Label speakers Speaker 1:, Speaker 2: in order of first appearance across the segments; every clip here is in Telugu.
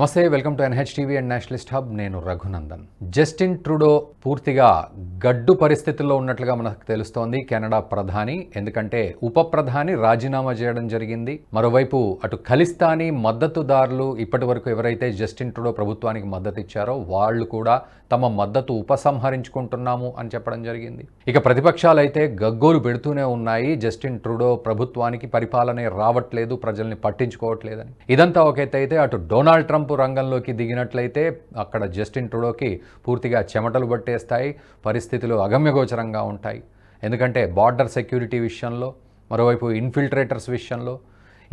Speaker 1: నమస్తే welcome to NH TV and nationalist hub. నేను రఘునందన్. జస్టిన్ ట్రూడో పూర్తిగా గడ్డు పరిస్థితుల్లో ఉన్నట్లుగా మనకు తెలుస్తోంది కెనడా ప్రధాని. ఎందుకంటే ఉప ప్రధాని రాజీనామా చేయడం జరిగింది. మరోవైపు అటు ఖలిస్తానీ మద్దతుదారులు ఇప్పటి వరకు ఎవరైతే జస్టిన్ ట్రూడో ప్రభుత్వానికి మద్దతు ఇచ్చారో వాళ్ళు కూడా తమ మద్దతు ఉపసంహరించుకుంటున్నాము అని చెప్పడం జరిగింది. ఇక ప్రతిపక్షాలు అయితే గగ్గోలు పెడుతూనే ఉన్నాయి. జస్టిన్ ట్రూడో ప్రభుత్వానికి పరిపాలనే రావట్లేదు ప్రజల్ని పట్టించుకోవట్లేదని. ఇదంతా ఒకైతే అయితే అటు డొనాల్డ్ ట్రంప్ రంగంలోకి దిగినట్లయితే అక్కడ జస్టిన్ ట్రూడోకి పూర్తిగా చెమటలు పట్టేస్తాయి పరిస్థితులు అగమ్యగోచరంగా ఉంటాయి. ఎందుకంటే బార్డర్ సెక్యూరిటీ విషయంలో మరోవైపు ఇన్ఫిల్ట్రేటర్స్ విషయంలో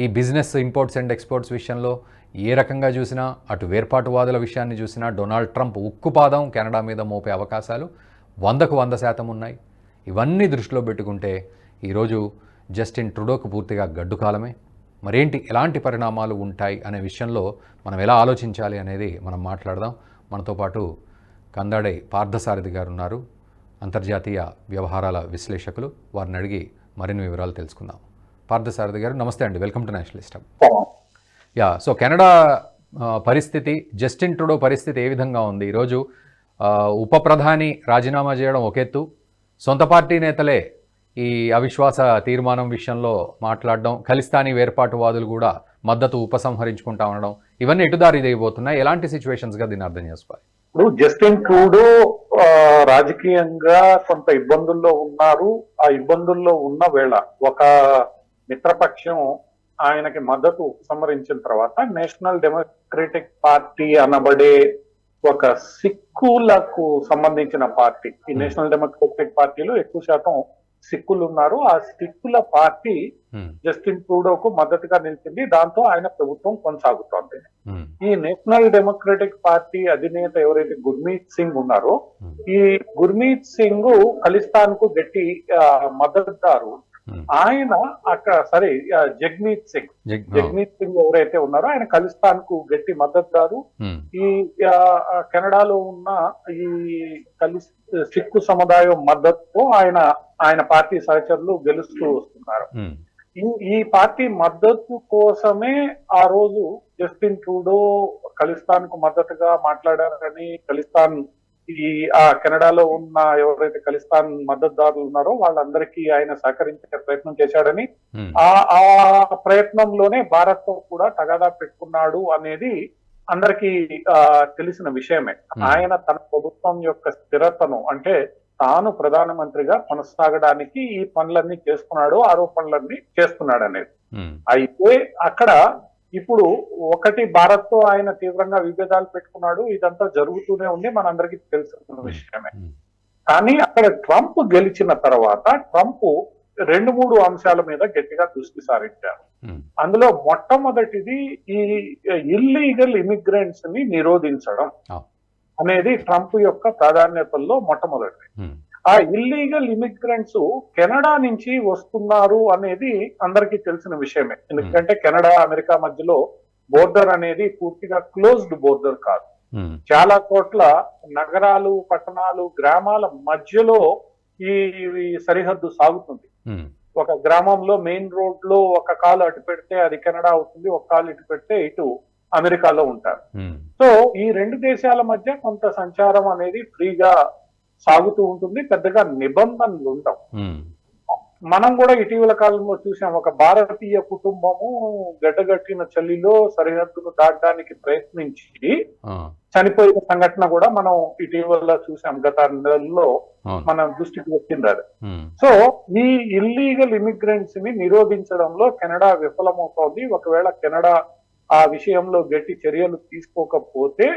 Speaker 1: ఈ బిజినెస్ ఇంపోర్ట్స్ అండ్ ఎక్స్పోర్ట్స్ విషయంలో ఏ రకంగా చూసినా అటు వేర్పాటువాదుల విషయాన్ని చూసినా డొనాల్డ్ ట్రంప్ ఉక్కుపాదం కెనడా మీద మోపే అవకాశాలు వందకు వంద శాతం ఉన్నాయి. ఇవన్నీ దృష్టిలో పెట్టుకుంటే ఈరోజు జస్టిన్ ట్రుడోకు పూర్తిగా గడ్డు కాలమే మరేంటి ఎలాంటి పరిణామాలు ఉంటాయి అనే విషయంలో మనం ఎలా ఆలోచించాలి అనేది మనం మాట్లాడదాం. మనతో పాటు కందాడై పార్థసారథి గారు ఉన్నారు అంతర్జాతీయ వ్యవహారాల విశ్లేషకులు. వారిని అడిగి మరిన్ని వివరాలు తెలుసుకుందాం. పార్థసారథి గారు నమస్తే అండి. Welcome to nationalist hub yeah so Canada పరిస్థితి జస్టిన్ ట్రుడో పరిస్థితి ఏ విధంగా ఉంది? ఈరోజు ఉప ప్రధాని రాజీనామా చేయడం ఒక ఎత్తు సొంత పార్టీ నేతలే ఈ అవిశ్వాస తీర్మానం విషయంలో మాట్లాడడం ఖలిస్తానీ వేర్పాటువాదులు కూడా మద్దతు ఉపసంహరించుకుంటా ఉండడం ఇవన్నీ ఎటుదారి చేయబోతున్నాయి ఎలాంటి సిచ్యువేషన్స్గా దీన్ని అర్థం చేసుకోవాలి?
Speaker 2: ఇప్పుడు జస్టిన్ ట్రూడో రాజకీయంగా కొంత ఇబ్బందుల్లో ఉన్నారు. ఆ ఇబ్బందుల్లో ఉన్న వేళ ఒక మిత్రపక్షం ఆయనకి మద్దతు ఉపసంహరించిన తర్వాత నేషనల్ డెమోక్రటిక్ పార్టీ అనబడే ఒక సిక్కులకు సంబంధించిన పార్టీ. ఈ నేషనల్ డెమోక్రటిక్ పార్టీలో ఎక్కువ శాతం సిక్కులు ఉన్నారు ఆ సిక్కుల పార్టీ జస్టిన్ ట్రూడోకు మద్దతుగా నిలిచింది. దాంతో ఆయన ప్రభుత్వం కొనసాగుతోంది. ఈ నేషనల్ డెమోక్రటిక్ పార్టీ అధినేత ఎవరైతే గుర్మీత్ సింగ్ ఉన్నారో ఈ గుర్మీత్ సింగ్ ఖలిస్తాన్కు గట్టి మద్దతుదారు. ఆయన అక్కడ సరే జగ్మీత్ సింగ్. జగ్మీత్ సింగ్ ఎవరైతే ఉన్నారో ఆయన ఖలిస్తాన్కు గట్టి మద్దతుదారు ఈ కెనడాలో ఉన్న ఈ ఖలిస్ సిక్కు సముదాయం మద్దతుతో ఆయన ఆయన పార్టీ సహచరులు గెలుస్తూ వస్తున్నారు. ఈ పార్టీ మద్దతు కోసమే ఆ రోజు జస్టిన్ ట్రూడో ఖలిస్తాన్కు మద్దతుగా మాట్లాడారని ఖలిస్తాన్ ఈ ఆ కెనడాలో ఉన్న ఎవరైతే ఖలిస్తాన్ మద్దతుదారులు ఉన్నారో వాళ్ళందరికీ ఆయన సహకరించే ప్రయత్నం చేశాడని ఆ ఆ ప్రయత్నంలోనే భారత్తో కూడా తగాదా పెట్టుకున్నాడు అనేది అందరికీ ఆ, తెలిసిన విషయమే. ఆయన తన ప్రభుత్వం యొక్క స్థిరతను అంటే తాను ప్రధానమంత్రిగా కొనసాగడానికి ఈ పనులన్నీ చేస్తున్నాడు ఆరోపణలన్నీ చేస్తున్నాడు అనేది అయితే అక్కడ ఇప్పుడు ఒకటి భారత్తో ఆయన తీవ్రంగా విభేదాలు పెట్టుకున్నాడు ఇదంతా జరుగుతూనే ఉంది మనందరికీ తెలిసిన విషయమే. కానీ అక్కడ ట్రంప్ గెలిచిన తర్వాత ట్రంప్ రెండు మూడు అంశాల మీద గట్టిగా దృష్టి సారించారు. అందులో మొట్టమొదటిది ఈ ఇల్లీగల్ ఇమిగ్రెంట్స్ని నిరోధించడం. అనేది ట్రంప్ యొక్క ప్రాధాన్యతల్లో మొట్టమొదటిది.
Speaker 1: ఉమ్,
Speaker 2: ఆ ఇల్లీగల్ ఇమిగ్రెంట్స్ కెనడా నుంచి వస్తున్నారు అనేది అందరికీ తెలిసిన విషయమే. ఎందుకంటే కెనడా అమెరికా మధ్యలో బోర్డర్ అనేది పూర్తిగా క్లోజ్డ్ బోర్డర్ కాదు. చాలా చోట్ల నగరాలు పట్టణాలు గ్రామాల మధ్యలో ఈ సరిహద్దు సాగుతుంది. ఒక గ్రామంలో మెయిన్ రోడ్లో ఒక కాలు అటు పెడితే అది కెనడా అవుతుంది ఒక కాలు ఇటు పెడితే ఇటు అమెరికాలో ఉంటారు. సో ఈ రెండు దేశాల మధ్య కొంత సంచారం అనేది ఫ్రీగా సాగుతూ ఉంటుంది. పెద్దగా నిబంధనలు ఉండవు. మనం కూడా ఇటీవల కాలంలో చూసాం ఒక భారతీయ కుటుంబము గడ్డగట్టిన చలిలో సరిహద్దును దాటడానికి ప్రయత్నించి చనిపోయిన సంఘటన కూడా మనం ఇటీవల చూసాం. గత నెలల్లో మన దృష్టికి వచ్చింది అది. సో ఈ ఇల్లీగల్ ఇమిగ్రెంట్స్ని నిరోధించడంలో కెనడా విఫలమవుతోంది. ఒకవేళ కెనడా ఆ విషయంలో గట్టి చర్యలు తీసుకోకపోతే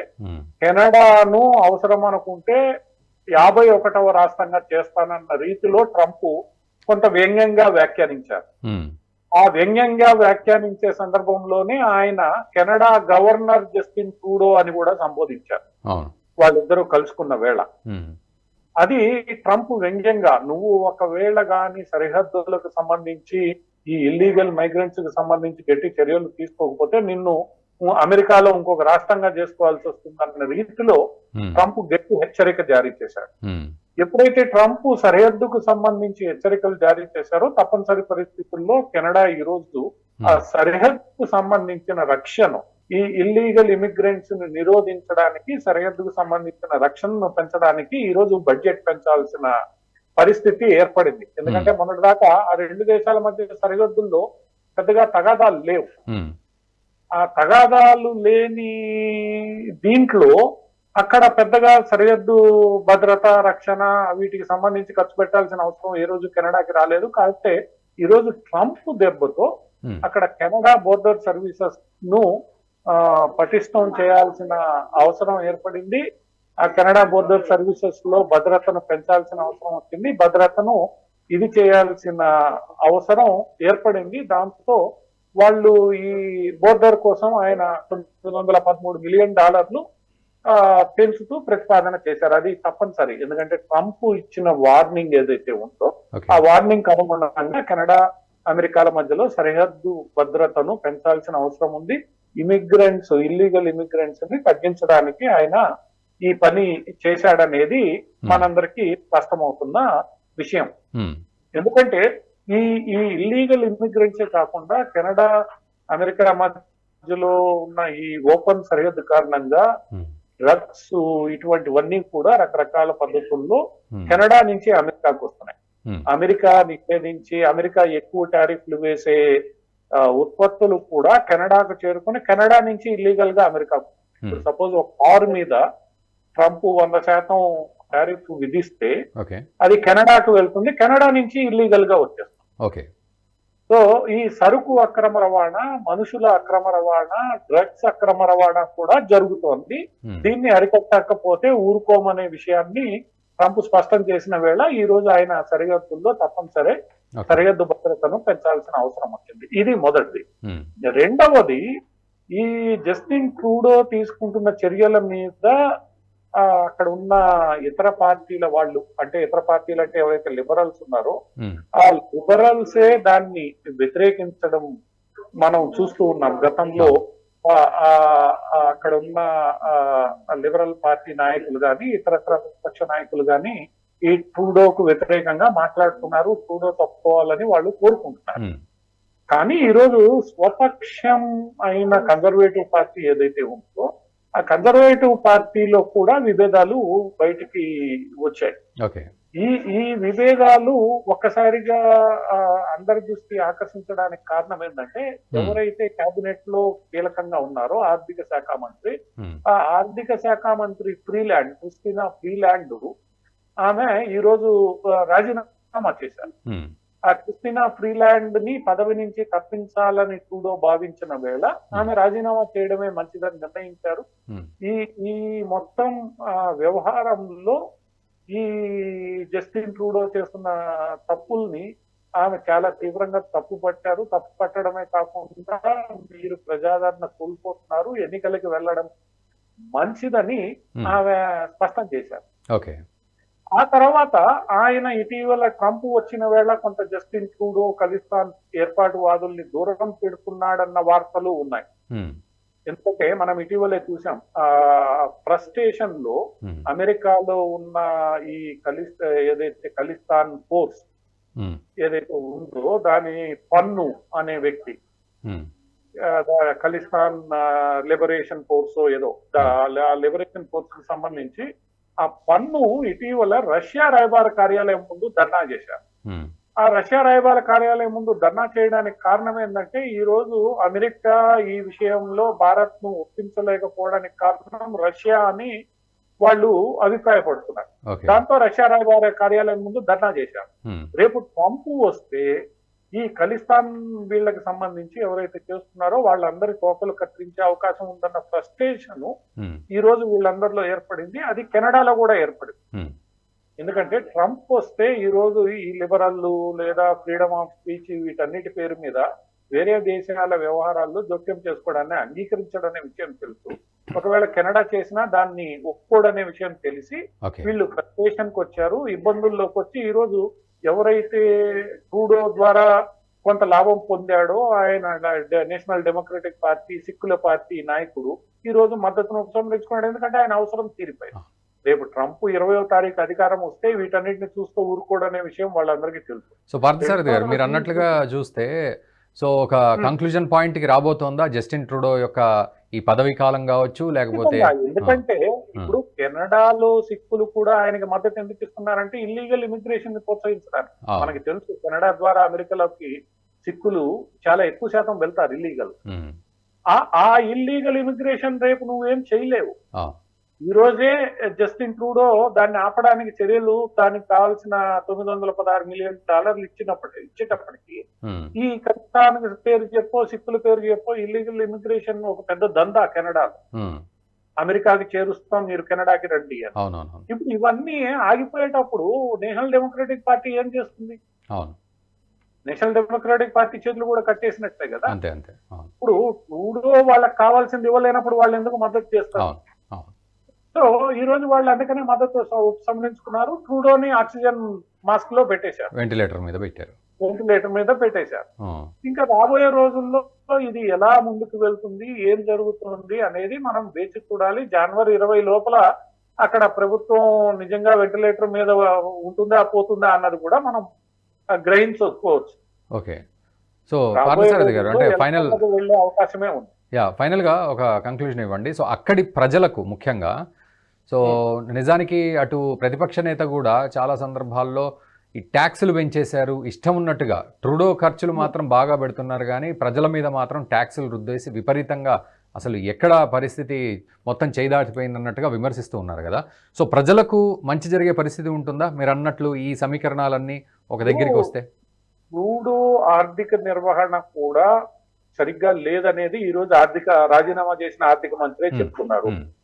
Speaker 2: కెనడాను అవసరం అనుకుంటే యాభై ఒకటవ రాష్ట్రంగా చేస్తానన్న రీతిలో ట్రంప్ కొంత వ్యంగ్యంగా వ్యాఖ్యానించారు. ఆ వ్యంగ్యంగా వ్యాఖ్యానించే సందర్భంలోనే ఆయన కెనడా గవర్నర్ జస్టిన్ ట్రూడో అని కూడా సంబోధించారు. వాళ్ళిద్దరూ కలుసుకున్న వేళ. అది ట్రంప్ వ్యంగ్యంగా నువ్వు ఒకవేళ గాని సరిహద్దులకు సంబంధించి ఈ ఇల్లీగల్ మైగ్రెంట్స్కి సంబంధించి గట్టి చర్యలు తీసుకోకపోతే నిన్ను అమెరికాలో ఇంకొక రాష్ట్రంగా చేసుకోవాల్సి వస్తుందన్న రీతిలో
Speaker 1: ఉమ్,
Speaker 2: ట్రంప్ గట్టి హెచ్చరిక జారీ చేశాడు.
Speaker 1: ఉమ్,
Speaker 2: ఎప్పుడైతే ట్రంప్ సరిహద్దుకు సంబంధించి హెచ్చరికలు జారీ చేశారో తప్పనిసరి పరిస్థితుల్లో కెనడా ఈ రోజు ఆ సరిహద్దుకు సంబంధించిన రక్షణ ఈ ఇల్లీగల్ ఇమిగ్రెంట్స్ని నిరోధించడానికి సరిహద్దుకు సంబంధించిన రక్షణను పెంచడానికి ఈ రోజు బడ్జెట్ పెంచాల్సిన పరిస్థితి ఏర్పడింది. ఎందుకంటే మొన్నటిదాకా ఆ రెండు దేశాల మధ్య సరిహద్దుల్లో పెద్దగా తగాదాలు లేవు. ఆ తగాదాలు లేని దీంట్లో అక్కడ పెద్దగా సరిహద్దు భద్రత రక్షణ వీటికి సంబంధించి ఖర్చు పెట్టాల్సిన అవసరం ఏ రోజు కెనడాకి రాలేదు. కాకపోతే ఈ రోజు ట్రంప్ దెబ్బతో
Speaker 1: ఉమ్,
Speaker 2: అక్కడ కెనడా బోర్డర్ సర్వీసెస్ను ఆ, పటిష్టం చేయాల్సిన అవసరం ఏర్పడింది. ఆ కెనడా బోర్డర్ సర్వీసెస్లో భద్రతను పెంచాల్సిన అవసరం వచ్చింది. భద్రతను ఇది చేయాల్సిన అవసరం ఏర్పడింది. దాంతో వాళ్ళు ఈ బోర్డర్ కోసం ఆయన తొమ్మిది వందల పదమూడు మిలియన్ డాలర్లు పెంచుతూ ప్రతిపాదన చేశారు. అది తప్పనిసరి. ఎందుకంటే ట్రంప్ ఇచ్చిన వార్నింగ్ ఏదైతే ఉందో ఆ వార్నింగ్ అనుగుణంగా కెనడా అమెరికాల మధ్యలో సరిహద్దు భద్రతను పెంచాల్సిన అవసరం ఉంది. ఇమిగ్రెంట్స్ ఇల్లీగల్ ఇమిగ్రెంట్స్ని తగ్గించడానికి ఆయన ఈ పని చేశాడనేది మనందరికీ స్పష్టమవుతున్న విషయం. ఎందుకంటే ఈ ఈ ఇల్లీగల్ ఇమిగ్రెంట్సే కాకుండా కెనడా అమెరికా మధ్యలో ఉన్న ఈ ఓపెన్ సరిహద్దు కారణంగా డ్రగ్స్ ఇటువంటివన్నీ కూడా రకరకాల పద్ధతుల్లో కెనడా నుంచి అమెరికాకు వస్తున్నాయి. అమెరికా నిషేధించి అమెరికా ఎక్కువ టారిఫ్లు వేసే ఉత్పత్తులు కూడా కెనడాకు చేరుకుని కెనడా నుంచి ఇల్లీగల్గా అమెరికాకు
Speaker 1: ఉమ్,
Speaker 2: సపోజ్ ఒక కార్ మీద ట్రంప్ వంద శాతం టారిఫ్ విధిస్తే అది కెనడాకు వెళ్తుంది కెనడా నుంచి ఇల్లీగల్గా వచ్చేస్తుంది.
Speaker 1: ఓకే.
Speaker 2: సో ఈ సరుకు అక్రమ రవాణా మనుషుల అక్రమ రవాణా డ్రగ్స్ అక్రమ రవాణా కూడా జరుగుతోంది.
Speaker 1: ఉమ్,
Speaker 2: దీన్ని అరికట్టకపోతే ఊరుకోమనే విషయాన్ని ట్రంప్ స్పష్టం చేసిన వేళ ఈ రోజు ఆయన సరిహద్దుల్లో తప్పనిసరి సరిహద్దు భద్రతను పెంచాల్సిన అవసరం వచ్చింది. ఇది మొదటిది.
Speaker 1: ఉమ్,
Speaker 2: రెండవది ఈ జస్టిన్ ట్రూడో తీసుకుంటున్న చర్యల మీద అక్కడ ఉన్న ఇతర పార్టీల వాళ్ళు అంటే ఇతర పార్టీలు అంటే ఎవరైతే లిబరల్స్ ఉన్నారో ఆ లిబరల్సే దాన్ని వ్యతిరేకించడం మనం చూస్తూ ఉన్నాం. గతంలో అక్కడ ఉన్న లిబరల్ పార్టీ నాయకులు గాని ఇతర ప్రతిపక్ష నాయకులు గాని ఈ ట్రూడోకు వ్యతిరేకంగా మాట్లాడుతున్నారు. ట్రూడో తప్పుకోవాలని వాళ్ళు కోరుకుంటున్నారు. కానీ ఈరోజు స్వపక్షం అయిన కన్జర్వేటివ్ పార్టీ ఏదైతే ఉందో ఆ కన్జర్వేటివ్ పార్టీలో కూడా విభేదాలు బయటికి వచ్చాయి.
Speaker 1: ఓకే.
Speaker 2: ఈ ఈ విభేదాలు ఒక్కసారిగా అందరి దృష్టి ఆకర్షించడానికి కారణం ఏంటంటే ఎవరైతే కేబినెట్లో కీలకంగా ఉన్నారో ఆర్థిక శాఖ మంత్రి
Speaker 1: ఉమ్,
Speaker 2: ఆ ఆర్థిక శాఖ మంత్రి ఫ్రీల్యాండ్ క్రిస్టినా ఫ్రీల్యాండ్ ఆమె ఈ రోజు రాజీనామా చేశారు.
Speaker 1: ఉమ్,
Speaker 2: ఆ క్రిస్టినా ఫ్రీల్యాండ్ని పదవి నుంచి తప్పించాలని ట్రూడో భావించిన వేళ ఆమె రాజీనామా చేయడమే మంచిదని నిర్ణయించారు. ఈ ఈ మొత్తం వ్యవహారంలో ఈ జస్టిన్ ట్రూడో చేస్తున్న తప్పుల్ని ఆమె చాలా తీవ్రంగా తప్పు పట్టారు. తప్పు పట్టడమే కాకుండా మీరు ప్రజాదరణ కోల్పోతున్నారు. ఎన్నికలకి వెళ్ళడం మంచిదని ఆమె స్పష్టం చేశారు.
Speaker 1: ఓకే.
Speaker 2: ఆ తర్వాత ఆయన ఇటీవల ట్రంప్ వచ్చిన వేళ కొంత జస్టిన్ ట్రూడో ఖలిస్తాన్ ఏర్పాటువాదుల్ని దూరం పెడుతున్నాడన్న వార్తలు ఉన్నాయి.
Speaker 1: ఉమ్,
Speaker 2: ఎందుకంటే మనం ఇటీవలే చూసాం ఆ ఫ్రస్ట్రేషన్లో
Speaker 1: ఉమ్,
Speaker 2: అమెరికాలో ఉన్న ఈ కలిస్ ఏదైతే ఖలిస్తాన్ ఫోర్స్
Speaker 1: ఉమ్,
Speaker 2: ఏదైతే ఉందో దాని పన్ను అనే వ్యక్తి ఖలిస్తాన్ లిబరేషన్ ఫోర్స్ ఏదో లిబరేషన్ ఫోర్స్కి సంబంధించి ఆ పన్ను ఇటీవల రష్యా రాయబార కార్యాలయం ముందు ధర్నా చేశారు. ఆ రష్యా రాయబార కార్యాలయం ముందు ధర్నా చేయడానికి కారణం ఏంటంటే ఈ రోజు అమెరికా ఈ విషయంలో భారత్ను ఒప్పించలేకపోవడానికి కారణం రష్యా అని వాళ్ళు అభిప్రాయపడుతున్నారు. దాంతో రష్యా రాయబార కార్యాలయం ముందు ధర్నా చేశారు. రేపు ట్రంప్ వస్తే ఈ ఖలిస్తాన్ వీళ్ళకి సంబంధించి ఎవరైతే చేస్తున్నారో వాళ్ళందరి తోకలు కత్తిరించే అవకాశం ఉందన్న ఫ్రస్ట్రేషన్ ఈ రోజు వీళ్ళందరిలో ఏర్పడింది. అది కెనడాలో కూడా ఏర్పడింది. ఎందుకంటే ట్రంప్ వస్తే ఈ రోజు ఈ లిబరల్ లేదా ఫ్రీడమ్ ఆఫ్ స్పీచ్ వీటన్నిటి పేరు మీద వేరే దేశాల వ్యవహారాల్లో జోక్యం చేసుకోవడాన్ని అంగీకరించడనే విషయం తెలుసు. ఒకవేళ కెనడా చేసినా దాన్ని ఒప్పుకోడనే విషయం తెలిసి వీళ్ళు ఫ్రస్ట్రేషన్కి వచ్చారు ఇబ్బందుల్లోకి వచ్చి ఈ రోజు ఎవరైతే ట్రూడో ద్వారా కొంత లాభం పొందాడో ఆయన నేషనల్ డెమోక్రటిక్ పార్టీ సిక్కుల పార్టీ నాయకుడు ఈ రోజు మద్దతును ఉపసంహరించుకున్నాడు ఎందుకంటే ఆయన అవసరం తీరిపోయింది. రేపు ట్రంప్ ఇరవయో తారీఖు అధికారం వస్తే వీటన్నిటిని చూస్తూ ఊరుకోడనే విషయం వాళ్ళందరికీ తెలుసు.
Speaker 1: సో పార్థసారథి గారు మీరు అన్నట్లుగా చూస్తే సో ఒక కంక్లూజన్ పాయింట్కి రాబోతోందా? జస్టిన్ ట్రూడో యొక్క ఈ పదవి కాలం కావచ్చు లేకపోతే.
Speaker 2: ఎందుకంటే ఇప్పుడు కెనడాలో సిక్కులు కూడా ఆయనకి మద్దతు ఎందుకు ఇస్తున్నారంటే ఇల్లీగల్ ఇమిగ్రేషన్ని ప్రోత్సహించడానికి. మనకి తెలుసు కెనడా ద్వారా అమెరికాలోకి సిక్కులు చాలా ఎక్కువ శాతం వెళ్తారు ఇల్లీగల్ ఆ ఆ ఇల్లీగల్ ఇమిగ్రేషన్ రేపు నువ్వేం చేయలేవు. ఈ రోజే జస్టిన్ ట్రూడో దాన్ని ఆపడానికి చర్యలు దానికి కావాల్సిన తొమ్మిది వందల పదహారు మిలియన్ డాలర్లు ఇచ్చినప్పటి ఇచ్చేటప్పటికి ఈ కష్టానికి పేరు చెప్పో సిక్కుల పేరు చెప్పో ఇల్లీగల్ ఇమిగ్రేషన్ ఒక పెద్ద దందా కెనడా
Speaker 1: ఉమ్,
Speaker 2: అమెరికాకి చేరుస్తాం మీరు కెనడాకి రండి అని. ఇప్పుడు ఇవన్నీ ఆగిపోయేటప్పుడు నేషనల్ డెమోక్రటిక్ పార్టీ ఏం చేస్తుంది? నేషనల్ డెమోక్రటిక్ పార్టీ చేతులు కూడా కట్టేసినట్టే కదా. ఇప్పుడు ట్రూడో వాళ్ళకి కావాల్సింది ఇవ్వలేనప్పుడు వాళ్ళు ఎందుకు మద్దతు చేస్తారు? సో ఈ రోజు వాళ్ళు అందుకనే మద్దతు ఉపసంహరించుకున్నారు ట్రూడోని ఆక్సిజన్ మాస్క్లో పెట్టేశారు.
Speaker 1: వెంటిలేటర్ మీద పెట్టారు.
Speaker 2: వెంటిలేటర్ మీద పెట్టేశారు. ఇంకా రాబోయే రోజుల్లో ఇది ఎలా ముందుకు వెళ్తుంది ఏం జరుగుతుంది అనేది మనం వేచి చూడాలి. జనవరి ఇరవై లోపల అక్కడ ప్రభుత్వం నిజంగా వెంటిలేటర్ మీద ఉంటుందా పోతుందా అన్నది కూడా మనం గ్రహించుకోవచ్చు
Speaker 1: ఓకే. సో పార్థసారథి గారు అంటే ఫైనల్
Speaker 2: అవకాశమే ఉంది.
Speaker 1: యా ఫైనల్గా ఒక కంక్లూజన్ ఇవ్వండి. సో అక్కడి ప్రజలకు ముఖ్యంగా సో నిజానికి అటు ప్రతిపక్ష నేత కూడా చాలా సందర్భాల్లో ఈ ట్యాక్సులు పెంచేశారు. ఇష్టం ఉన్నట్టుగా ట్రూడో ఖర్చులు మాత్రం బాగా పెడుతున్నారు కానీ ప్రజల మీద మాత్రం ట్యాక్సులు రుద్దేసి విపరీతంగా అసలు ఎక్కడ పరిస్థితి మొత్తం చేయి దాటిపోయింది అన్నట్టుగా విమర్శిస్తూ ఉన్నారు కదా. సో ప్రజలకు మంచి జరిగే పరిస్థితి ఉంటుందా? మీరు అన్నట్లు ఈ సమీకరణాలన్నీ ఒక దగ్గరికి వస్తే.
Speaker 2: మూడు ఆర్థిక నిర్వహణ కూడా సరిగ్గా లేదనేది ఈ రోజు ఆర్థిక రాజీనామా చేసిన ఆర్థిక మంత్రి
Speaker 1: Hmm.
Speaker 2: చెప్తున్నారు.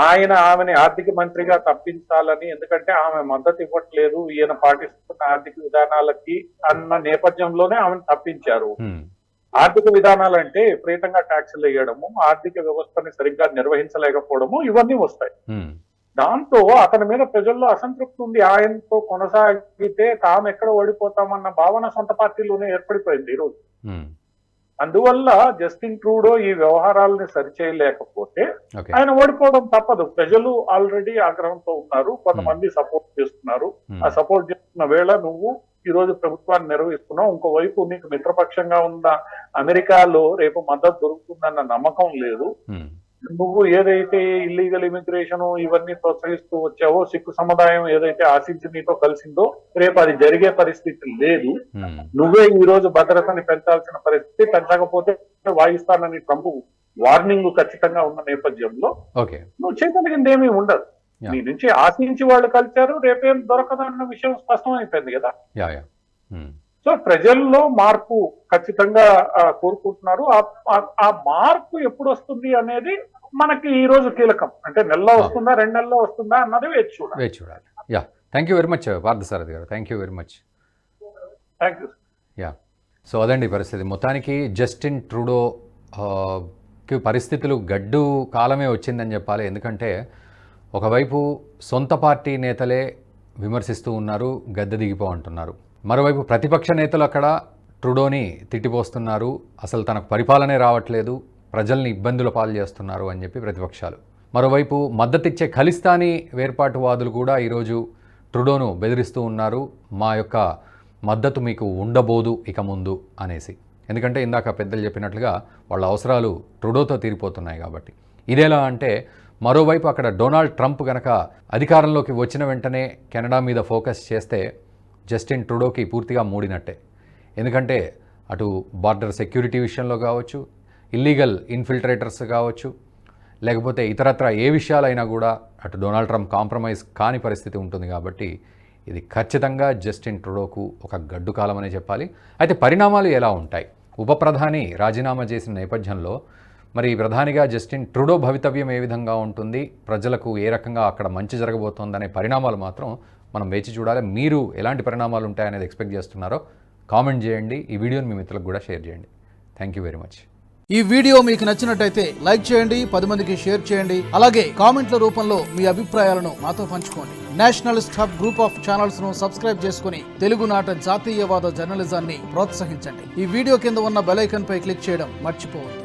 Speaker 2: ఆయన ఆమెని ఆర్థిక మంత్రిగా తప్పించాలని ఎందుకంటే ఆమె మద్దతు ఇవ్వట్లేదు. ఈయన పాటిస్తున్న ఆర్థిక విధానాలకి అన్న నేపథ్యంలోనే ఆమెను తప్పించారు. ఆర్థిక విధానాలు అంటే విపరీతంగా ట్యాక్సులు వేయడము ఆర్థిక వ్యవస్థని సరిగ్గా నిర్వహించలేకపోవడము ఇవన్నీ వస్తాయి. దాంతో అతని మీద ప్రజల్లో అసంతృప్తి ఉంది. ఆయనతో కొనసాగితే తాము ఎక్కడ ఓడిపోతామన్న భావన సొంత పార్టీలోనే ఏర్పడిపోయింది ఈరోజు. అందువల్ల జస్టిన్ ట్రూడో ఈ వ్యవహారాలని సరిచేయలేకపోతే ఆయన ఓడిపోవడం తప్పదు. ప్రజలు ఆల్రెడీ ఆగ్రహంతో ఉన్నారు. కొంతమంది సపోర్ట్ చేస్తున్నారు.
Speaker 1: ఉమ్,
Speaker 2: ఆ సపోర్ట్ చేస్తున్న వేళ నువ్వు ఈ రోజు ప్రభుత్వాన్ని నిర్వహిస్తున్నావు. ఇంకోవైపు నీకు మిత్రపక్షంగా ఉన్న అమెరికాలో రేపు మద్దతు దొరుకుతుందన్న నమ్మకం లేదు.
Speaker 1: ఉమ్,
Speaker 2: నువ్వు ఏదైతే ఇల్లీగల్ ఇమిగ్రేషన్ ఇవన్నీ ప్రోత్సహిస్తూ వచ్చావో సిక్కు సముదాయం ఏదైతే ఆశించి నీతో కలిసిందో రేపు అది జరిగే పరిస్థితి లేదు. నువ్వే ఈ రోజు భద్రతని పెంచాల్సిన పరిస్థితి పెంచకపోతే వాయిస్తానని ట్రంప్ వార్నింగ్ ఖచ్చితంగా ఉన్న నేపథ్యంలో నువ్వు చేయగలిగింది ఏమీ ఉండదు. నీ నుంచి ఆశించి వాళ్ళు కలిశారు రేపేం దొరకదన్న విషయం స్పష్టమైపోయింది కదా. సో ప్రజల్లో మార్పు ఖచ్చితంగా కోరుకుంటున్నారు. ఆ- మార్పు ఎప్పుడు వస్తుంది అనేది మనకి ఈ రోజు కీలకం. అంటే నెలలో వస్తుందా రెండు నెలల్లో వస్తుందా అన్నది వేచి చూడాలి.
Speaker 1: వేచి చూడాలి. Yeah thank you very much Parthasarathy garu. Thank you very much
Speaker 2: thank you
Speaker 1: yeah so అదండి పరిస్థితి. మొత్తానికి జస్టిన్ ట్రూడో పరిస్థితులు గడ్డు కాలమే వచ్చిందని చెప్పాలి. ఎందుకంటే ఒకవైపు సొంత పార్టీ నేతలే విమర్శిస్తూ ఉన్నారు గద్దె దిగిపో అంటున్నారు. మరోవైపు ప్రతిపక్ష నేతలు అక్కడ ట్రుడోని తిట్టిపోస్తున్నారు. అసలు తనకు పరిపాలనే రావట్లేదు. ప్రజల్ని ఇబ్బందుల పాలు చేస్తున్నారు అని చెప్పి ప్రతిపక్షాలు. మరోవైపు మద్దతిచ్చే ఖలిస్తానీ వేర్పాటువాదులు కూడా ఈరోజు ట్రుడోను బెదిరిస్తూ ఉన్నారు. మా యొక్క మద్దతు మీకు ఉండబోదు ఇక ముందు అనేసి. ఎందుకంటే ఇందాక పెద్దలు చెప్పినట్లుగా వాళ్ళ అవసరాలు ట్రుడోతో తీరిపోతున్నాయి కాబట్టి. ఇదేలా అంటే మరోవైపు అక్కడ డొనాల్డ్ ట్రంప్ గనక అధికారంలోకి వచ్చిన వెంటనే కెనడా మీద ఫోకస్ చేస్తే జస్టిన్ ట్రుడోకి పూర్తిగా మూడినట్టే. ఎందుకంటే అటు బార్డర్ సెక్యూరిటీ విషయంలో కావచ్చు ఇల్లీగల్ ఇన్ఫిల్ట్రేటర్స్ కావచ్చు లేకపోతే ఇతరత్ర ఏ విషయాలైనా కూడా అటు డొనాల్డ్ ట్రంప్ కాంప్రమైజ్ కాని పరిస్థితి ఉంటుంది కాబట్టి ఇది ఖచ్చితంగా జస్టిన్ ట్రుడోకు ఒక గడ్డు కాలం అనే చెప్పాలి. అయితే పరిణామాలు ఎలా ఉంటాయి? ఉప ప్రధాని రాజీనామా చేసిన నేపథ్యంలో మరి ప్రధానిగా జస్టిన్ ట్రుడో భవితవ్యం ఏ విధంగా ఉంటుంది? ప్రజలకు ఏ రకంగా అక్కడ మంచి జరగబోతోందనే పరిణామాలు మాత్రం మనం వేచి చూడాలి. మీరు ఎలాంటి పరిణామాలు ఉంటాయనేది ఎక్స్పెక్ట్ చేస్తున్నారో కామెంట్ చేయండి. ఈ వీడియోని మీ మిత్రులకు కూడా షేర్ చేయండి. థ్యాంక్ యూ వెరీ మచ్
Speaker 3: ఈ వీడియో మీకు నచ్చినట్టయితే లైక్ చేయండి పది మందికి షేర్ చేయండి. అలాగే కామెంట్ల రూపంలో మీ అభిప్రాయాలను మాతో పంచుకోండి. నేషనల్ హబ్ గ్రూప్ ఆఫ్ ఛానల్స్ను సబ్స్క్రైబ్ చేసుకుని తెలుగునాట జాతీయవాద జర్నలిజాన్ని ప్రోత్సహించండి. ఈ వీడియో కింద ఉన్న బెలైకన్ పై క్లిక్ చేయడం మర్చిపోవద్దు.